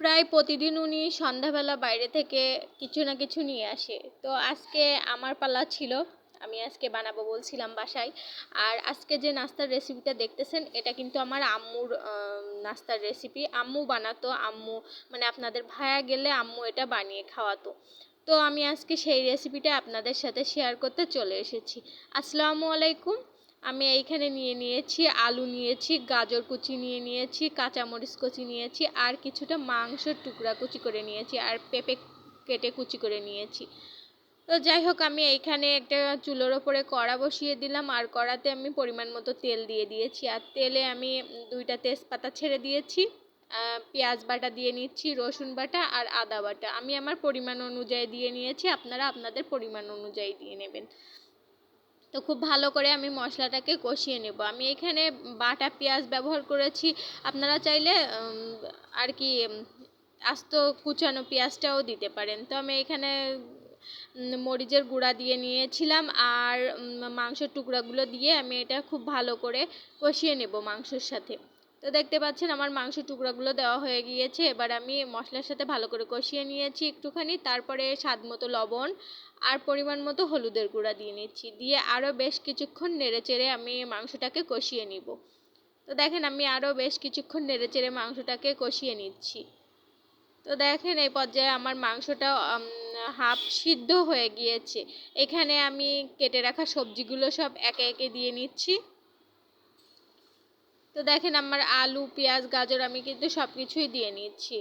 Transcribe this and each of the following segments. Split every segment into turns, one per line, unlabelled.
প্রায় প্রতিদিন উনি সন্ধ্যাবেলা বাইরে থেকে কিছু না কিছু নিয়ে আসে। তো আজকে আমার পালা ছিল, আমি আজকে বানাবো বলছিলাম বাসায়। আর আজকে যে নাস্তার রেসিপিটা দেখতেছেন, এটা কিন্তু আমার আম্মুর নাস্তার রেসিপি আম্মু বানাতো, আম্মু মানে আপনাদের ভায়া গেলে আম্মু এটা বানিয়ে খাওয়াতো। তো আমি আজকে সেই রেসিপিটা আপনাদের সাথে শেয়ার করতে চলে এসেছি। আসসালামু আলাইকুম। আমি এইখানে নিয়ে নিয়েছি, আলু নিয়েছি, গাজর কুচি নিয়ে নিয়েছি, কাঁচামরিচ কুচি নিয়েছি আর কিছুটা মাংসের টুকরা কুচি করে নিয়েছি আর পেঁপে কেটে কুচি করে নিয়েছি। তো যাই হোক, আমি এইখানে একটা চুলোর ওপরে কড়া বসিয়ে দিলাম আর কড়াতে আমি পরিমাণ মতো তেল দিয়ে দিয়েছি। আর তেলে আমি দুইটা তেজপাতা ছেড়ে দিয়েছি পেঁয়াজ বাটা দিয়ে নিচ্ছি, রসুন বাটা আর আদা বাটা। আমি আমার পরিমাণ অনুযায়ী দিয়ে নিয়েছি, আপনারা আপনাদের পরিমাণ অনুযায়ী দিয়ে নেবেন। তো খুব ভালো করে আমি মশলাটাকে কষিয়ে নেব। আমি এখানে বাটা পেঁয়াজ ব্যবহার করেছি। আপনারা চাইলে আর কি আস্ত কুচানো পেঁয়াজটাও দিতে পারেন। তো আমি এখানে মরিচের গুঁড়া দিয়ে নিয়েছিলাম আর মাংসের টুকরাগুলো দিয়ে আমি এটা খুব ভালো করে কষিয়ে নেব মাংসের সাথে। তো দেখতে পাচ্ছেন আমার মাংসের টুকরাগুলো দেওয়া হয়ে গিয়েছে। এবার আমি মশলার সাথে ভালো করে কষিয়ে নিয়েছি একটুখানি। তারপরে স্বাদ মতো লবণ আর পরিমাণ মতো হলুদের গুঁড়া দিয়ে নিচ্ছি। দিয়ে আরও বেশ কিছুক্ষণ নেড়ে চেড়ে আমি মাংসটাকে কষিয়ে নিব। তো দেখেন আমি আরও বেশ কিছুক্ষণ নেড়ে চেড়ে মাংসটাকে কষিয়ে নিচ্ছি। তো দেখেন এই পর্যায়ে আমার মাংসটা হাফ সিদ্ধ হয়ে গিয়েছে। এখানে আমি কেটে রাখা সবজিগুলো সব একে একে দিয়ে নিচ্ছি। তো দেখেন আমার আলু, পেঁয়াজ, গাজর আমি কিন্তু সব কিছুই দিয়ে নিচ্ছি।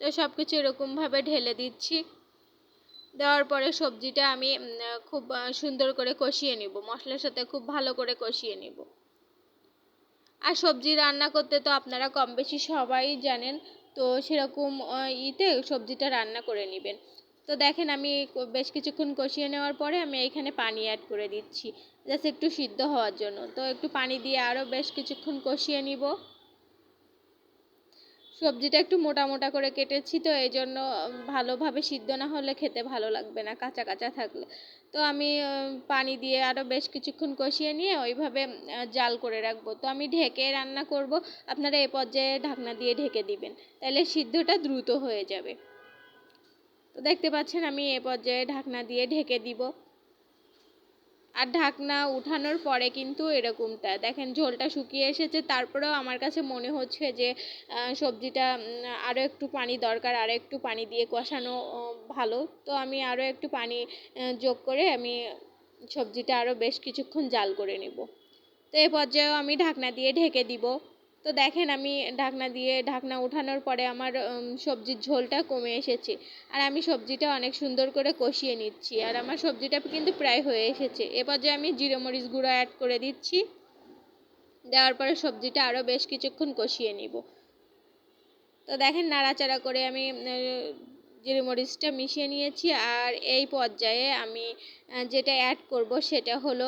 তো সব কিছু এরকমভাবে ঢেলে দিচ্ছি। দেওয়ার পরে সবজিটা আমি খুব সুন্দর করে কষিয়ে নিব। মশলার সাথে খুব ভালো করে কষিয়ে নিব। আর সবজি রান্না করতে তো আপনারা কম বেশি সবাই জানেন, তো সেরকম ইতে সবজিটা রান্না করে নেবেন। তো দেখেন আমি বেশ কিছুক্ষণ কষিয়ে নেওয়ার পরে আমি এখানে পানি অ্যাড করে দিচ্ছি। জাস্ট একটু সিদ্ধ হওয়ার জন্য। তো একটু পানি দিয়ে আরও বেশ কিছুক্ষণ কষিয়ে নিব। সবজিটা একটু মোটা মোটা করে কেটেছি তো, এই জন্য ভালোভাবে সিদ্ধ না হলে খেতে ভালো লাগবে না, কাঁচা কাঁচা থাকলে। তো আমি পানি দিয়ে আরও বেশ কিছুক্ষণ কষিয়ে নিয়ে ওইভাবে জাল করে রাখব। তো আমি ঢেকে রান্না করব, আপনারা এ পর্যায়ে ঢাকনা দিয়ে ঢেকে দিবেন, তাহলে সিদ্ধটা দ্রুত হয়ে যাবে। তো দেখতে পাচ্ছেন আমি এ পর্যায়ে ঢাকনা দিয়ে ঢেকে দিব। আর ঢাকনা উঠানোর পরে কিন্তু এরকমটা। দেখেন, ঝোলটা শুকিয়ে এসেছে, তারপরেও আমার কাছে মনে হচ্ছে যে সবজিটা আরও একটু পানি দরকার আরও একটু পানি দিয়ে কষানো ভালো। তো আমি আরও একটু পানি যোগ করে আমি সবজিটা আরও বেশ কিছুক্ষণ জাল করে নেব। তো এ পর্যায়েও আমি ঢাকনা দিয়ে ঢেকে দিব। তো দেখেন আমি ঢাকনা দিয়ে ঢাকনা উঠানোর পরে আমার সবজির ঝোলটা কমে এসেছে। আর আমি সবজিটা অনেক সুন্দর করে কষিয়ে নিচ্ছি। আর আমার সবজিটা কিন্তু প্রায় হয়ে এসেছে। এ পর্যায়ে আমি জিরে মরিচ গুঁড়ো অ্যাড করে দিচ্ছি। দেওয়ার পরে সবজিটা আরও বেশ কিছুক্ষণ কষিয়ে নিব। তো দেখেন নাড়াচাড়া করে আমি জিরে মরিচটা মিশিয়ে নিয়েছি আর এই পর্যায়ে আমি যেটা অ্যাড করব সেটা হলো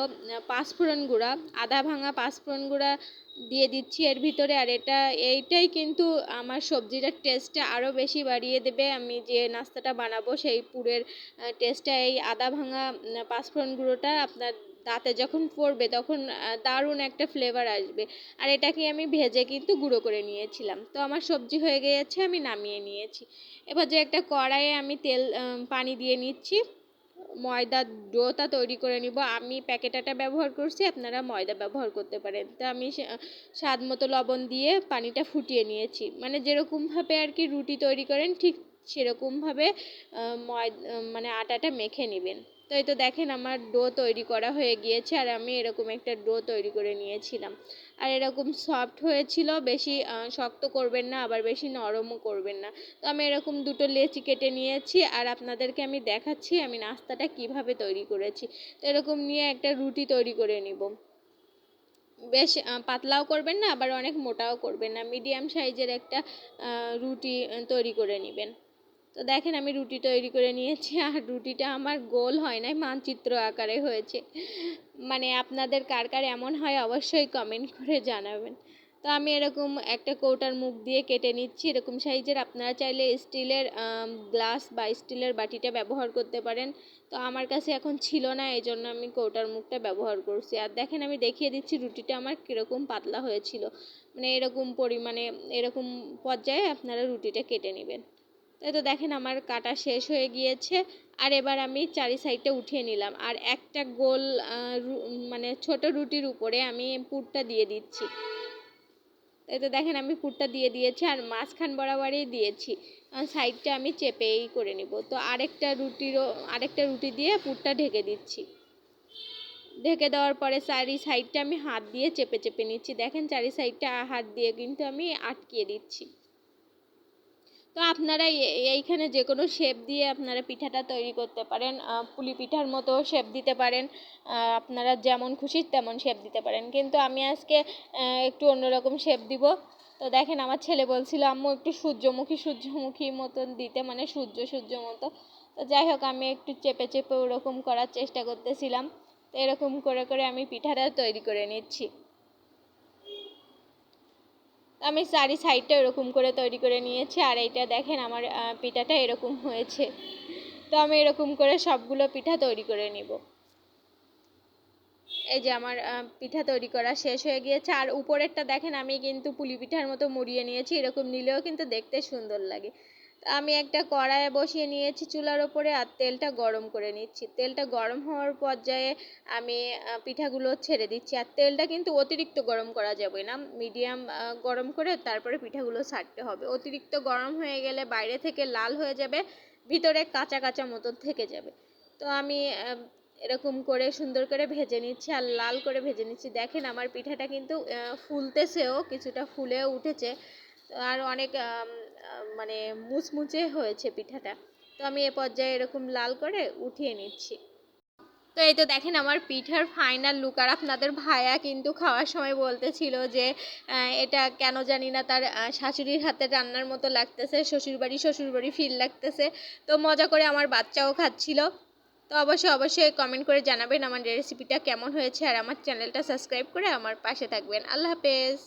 পাঁচফোড়ন গুঁড়া আদা ভাঙা পাঁচফোড়ন গুঁড়া দিয়ে দিচ্ছি এর ভিতরে আর এটা, এইটাই কিন্তু আমার সবজিটার টেস্টটা আরও বেশি বাড়িয়ে দেবে। আমি যে নাস্তাটা বানাবো সেই পুরের টেস্টটা এই আদা ভাঙা পাঁচফোড়ন গুঁড়োটা আপনার দাঁতে যখন পড়বে তখন দারুণ একটা ফ্লেভার আসবে। আর এটাকে আমি ভেজে কিন্তু গুঁড়ো করে নিয়েছিলাম। তো আমার সবজি হয়ে গিয়েছে, আমি নামিয়ে নিয়েছি। এবার যে একটা কড়াইয়ে আমি তেল পানি দিয়ে নিচ্ছি। ময়দার ডোটা তৈরি করে নিব। আমি প্যাকেটাটা ব্যবহার করছি, আপনারা ময়দা ব্যবহার করতে পারেন। তো আমি স্বাদ মতো লবণ দিয়ে পানিটা ফুটিয়ে নিয়েছি। মানে যেরকমভাবে আর কি রুটি তৈরি করেন, ঠিক সেরকমভাবে ময় মানে আটাটা মেখে নেবেন। তো এই তো দেখেন আমার ডো তৈরি করা হয়ে গিয়েছে আর আমি এরকম একটা ডো তৈরি করে নিয়েছিলাম। আর এরকম সফট হয়েছিল, বেশি শক্ত করবেন না, আবার বেশি নরমও করবেন না। তো আমি এরকম দুটো লেচি কেটে নিয়েছি আর আপনাদেরকে আমি দেখাচ্ছি আমি নাস্তাটা কীভাবে তৈরি করেছি। তো এরকম নিয়ে একটা রুটি তৈরি করে নিব। বেশ পাতলাও করবেন না, আবার অনেক মোটাও করবেন না। মিডিয়াম সাইজের একটা রুটি তৈরি করে নেবেন। তো দেখেন আমি রুটি তৈরি করে নিয়েছি আর রুটিটা আমার গোল হয় নাই, মানচিত্র আকারে হয়েছে। মানে আপনাদের কার কার এমন হয় অবশ্যই কমেন্ট করে জানাবেন। তো আমি এরকম একটা কৌটার মুখ দিয়ে কেটে নিচ্ছি, এরকম সাইজের আপনারা চাইলে স্টিলের গ্লাস বা স্টিলের বাটিটা ব্যবহার করতে পারেন। তো আমার কাছে এখন ছিল না এই জন্য আমি কৌটার মুখটা ব্যবহার করছি। আর দেখেন আমি দেখিয়ে দিচ্ছি রুটিটা আমার কীরকম পাতলা হয়েছিল। মানে এরকম পরিমাণে, এরকম পর্যায়ে আপনারা রুটিটা কেটে নেবেন। তাই তো দেখেন আমার কাটা শেষ হয়ে গিয়েছে, আর এবার আমি চারি সাইডটা উঠিয়ে নিলাম। আর একটা গোল মানে ছোট রুটির উপরে আমি পুরটা দিয়ে দিচ্ছি। এই তো দেখেন আমি পুরটা দিয়ে দিয়েছি, আর মাঝখান বরাবরই দিয়েছি। সাইডটা আমি চেপেই করে নিব। তো আরেকটা রুটিরও, আরেকটা রুটি দিয়ে পুরটা ঢেকে দিচ্ছি। ঢেকে দেওয়ার পরে চারি সাইডটা আমি হাত দিয়ে চেপে চেপে নিচ্ছি। দেখেন চারি সাইডটা হাত দিয়ে কিন্তু আমি আটকিয়ে দিচ্ছি। তো আপনারা এইখানে যে কোনো শেপ দিয়ে আপনারা পিঠাটা তৈরি করতে পারেন পুলি পিঠার মতো শেপ দিতে পারেন আপনারা যেমন খুশি তেমন শেপ দিতে পারেন। কিন্তু আমি আজকে একটু অন্যরকম শেপ দিব। তো দেখেন আমার ছেলে বলছিল, আম্মু, একটু সূর্যমুখী সূর্যমুখী মতন দিতে মানে সূর্য সূর্য মতো। তো যাই হোক, আমি একটু চেপে চেপে ওরকম করার চেষ্টা করতেছিলাম। তো এরকম করে করে আমি পিঠাটা তৈরি করে নিচ্ছি। আমি চারি সাইডটা এরকম করে তৈরি করে নিয়েছি, আর এইটা দেখেন আমার পিঠাটা এরকম হয়েছে। তো আমি এরকম করে সবগুলো পিঠা তৈরি করে নিব। এই যে আমার পিঠা তৈরি করা শেষ হয়ে গিয়েছে, আর উপরেরটা দেখেন আমি কিন্তু পুলি পিঠার মতো মুড়িয়ে নিয়েছি, এরকম নিলেও কিন্তু দেখতে সুন্দর লাগে। আমি একটা কড়াইয়ে বসিয়ে নিয়েছি চুলার ওপরে আর তেলটা গরম করে নিচ্ছি। তেলটা গরম হওয়ার পর্যায়ে আমি পিঠাগুলো ছেড়ে দিচ্ছি। আর তেলটা কিন্তু অতিরিক্ত গরম করা যাবে না। মিডিয়াম গরম করে তারপরে পিঠাগুলো ছাড়তে হবে। অতিরিক্ত গরম হয়ে গেলে বাইরে থেকে লাল হয়ে যাবে, ভিতরে কাঁচা কাঁচা মতো থেকে যাবে। তো আমি এরকম করে সুন্দর করে ভেজে নিচ্ছি আর লাল করে ভেজে নিচ্ছি। দেখেন আমার পিঠাটা কিন্তু ফুলতেছেও, কিছুটা ফুলেও উঠেছে। আর অনেক মানে মুচমুচে হয়েছে পিঠাটা। তো আমি এ পর্যায়ে এরকম লাল করে উঠিয়ে নিচ্ছি। তো এই তো দেখেন আমার পিঠার ফাইনাল লুক আর আপনাদের ভায়া কিন্তু খাওয়ার সময় বলতেছিল যে এটা কেন জানি না তার শাশুড়ির হাতে রান্নার মতো লাগতেছে, শ্বশুরবাড়ি শ্বশুরবাড়ি ফিল লাগতেছে। তো মজা করে আমার বাচ্চাও খাচ্ছিল। তো অবশ্যই অবশ্যই কমেন্ট করে জানাবেন আমার রেসিপিটা কেমন হয়েছে। আর আমার চ্যানেলটা সাবস্ক্রাইব করে আমার পাশে থাকবেন। আল্লাহ হাফেজ।